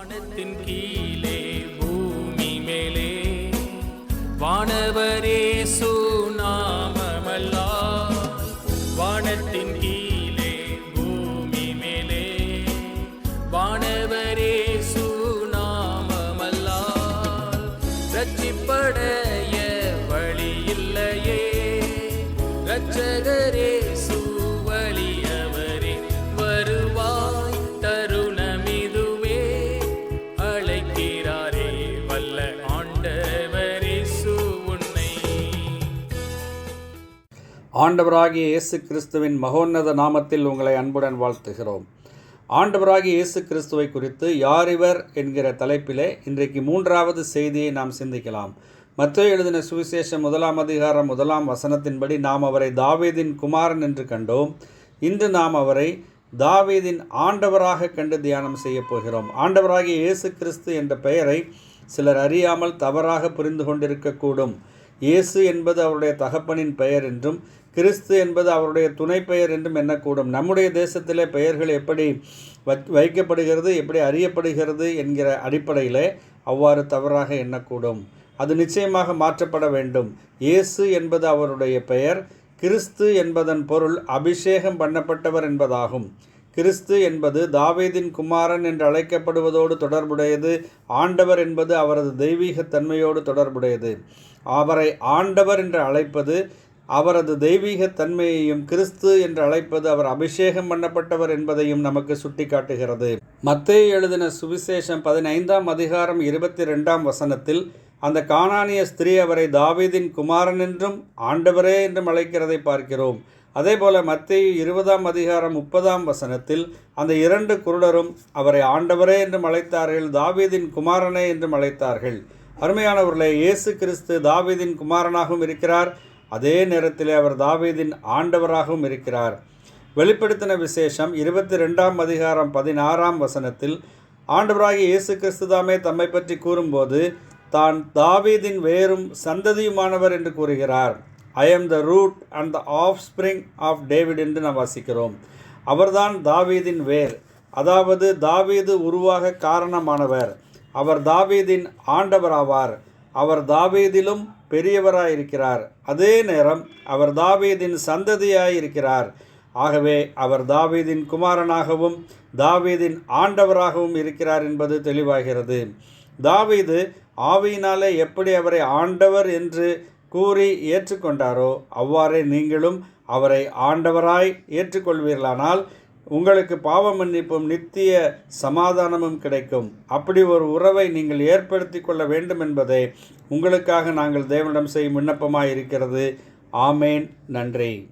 வானத்தின் கீழே பூமி மேலே. வானவரே சுநாமமல்லா. வானத்தின் கீழே பூமி மேலே. வானவரே சுநாமமல்லா. ரட்சிப்படைய வழி இல்லையே. ரட்சகரே சூ ஆண்டவராகிய இயேசு கிறிஸ்துவின் மகோன்னத நாமத்தில் உங்களை அன்புடன் வாழ்த்துகிறோம். ஆண்டவராகிய இயேசு கிறிஸ்துவை குறித்து யார் இவர் என்கிற தலைப்பிலே இன்றைக்கு மூன்றாவது செய்தியை நாம் சிந்திக்கலாம். மற்ற எழுதின சுவிசேஷம் முதலாம் அதிகாரம் முதலாம் வசனத்தின்படி நாம் அவரை தாவீதின் குமாரன் என்று கண்டோம். இன்று நாம் அவரை தாவீதின் ஆண்டவராக கண்டு தியானம் செய்யப் போகிறோம். ஆண்டவராகிய இயேசு கிறிஸ்து என்ற பெயரை சிலர் அறியாமல் தவறாக புரிந்து கொண்டிருக்கக்கூடும். இயேசு என்பது அவருடைய தகப்பனின் பெயர் என்றும் கிறிஸ்து என்பது அவருடைய துணை பெயர் என்றும் எண்ணக்கூடும். நம்முடைய தேசத்திலே பெயர்கள் எப்படி வைக்- வைக்கப்படுகிறது எப்படி அறியப்படுகிறது என்கிற அடிப்படையிலே அவ்வாறு தவறாக எண்ணக்கூடும். அது நிச்சயமாக மாற்றப்பட வேண்டும். இயேசு என்பது அவருடைய பெயர் கிறிஸ்து என்பதன் பொருள் அபிஷேகம் பண்ணப்பட்டவர் என்பதாகும். கிறிஸ்து என்பது தாவேதின் குமாரன் என்று அழைக்கப்படுவதோடு தொடர்புடையது ஆண்டவர் என்பது அவரது தெய்வீகத் தன்மையோடு தொடர்புடையது. அவரை ஆண்டவர் என்று அழைப்பது அவரது தெய்வீக தன்மையையும் கிறிஸ்து என்று அழைப்பது அவர் அபிஷேகம் பண்ணப்பட்டவர் என்பதையும் நமக்கு சுட்டிக்காட்டுகிறது. மத்தேயு எழுதின சுவிசேஷம் பதினைந்தாம் அதிகாரம் இருபத்தி ரெண்டாம் வசனத்தில் அந்த காணானிய ஸ்திரீ அவரை தாவீதின் குமாரன் என்றும் ஆண்டவரே என்றும் அழைக்கிறதை பார்க்கிறோம். அதேபோல மத்திய இருபதாம் அதிகாரம் முப்பதாம் வசனத்தில் அந்த இரண்டு குருடரும் அவரை ஆண்டவரே என்றும் அழைத்தார்கள் தாவீதின் குமாரனே என்றும் அழைத்தார்கள். அருமையானவர்களே இயேசு கிறிஸ்து தாவீதின் குமாரனாகவும் இருக்கிறார். அதே நேரத்தில் அவர் தாவீதின் ஆண்டவராகவும் இருக்கிறார். வெளிப்படுத்தின விசேஷம் இருபத்தி ரெண்டாம் அதிகாரம் பதினாறாம் வசனத்தில் ஆண்டவராகிய இயேசு கிறிஸ்து தாமே தம்மை பற்றி கூறும்போது தான் தாவீதின் வேறும் சந்ததியுமானவர் என்று கூறுகிறார். I am the root and the offspring of David என்று நாம் வாசிக்கிறோம். அவர்தான் தாவீதின் வேர். அதாவது தாவீது உருவாக காரணமானவர். அவர் தாவீதின் ஆண்டவராவார். அவர் தாவீதிலும் பெரியவராயிருக்கிறார். அதே நேரம் அவர் தாவீதின் சந்ததியாயிருக்கிறார். ஆகவே அவர் தாவீதின் குமாரனாகவும் தாவீதின் ஆண்டவராகவும் இருக்கிறார் என்பது தெளிவாகிறது. தாவீது ஆவியினாலே எப்படி அவரை ஆண்டவர் என்று கூறி ஏற்றுக்கொண்டாரோ அவ்வாறே நீங்களும் அவரை ஆண்டவராய் ஏற்றுக்கொள்வீர்களானால் உங்களுக்கு பாவ மன்னிப்பும் நித்திய சமாதானமும் கிடைக்கும். அப்படி ஒரு உறவை நீங்கள் ஏற்படுத்தி கொள்ள வேண்டும் என்பதை உங்களுக்காக நாங்கள் தேவனிடம் செய்யும் விண்ணப்பமாக இருக்கிறது ஆமேன். நன்றி.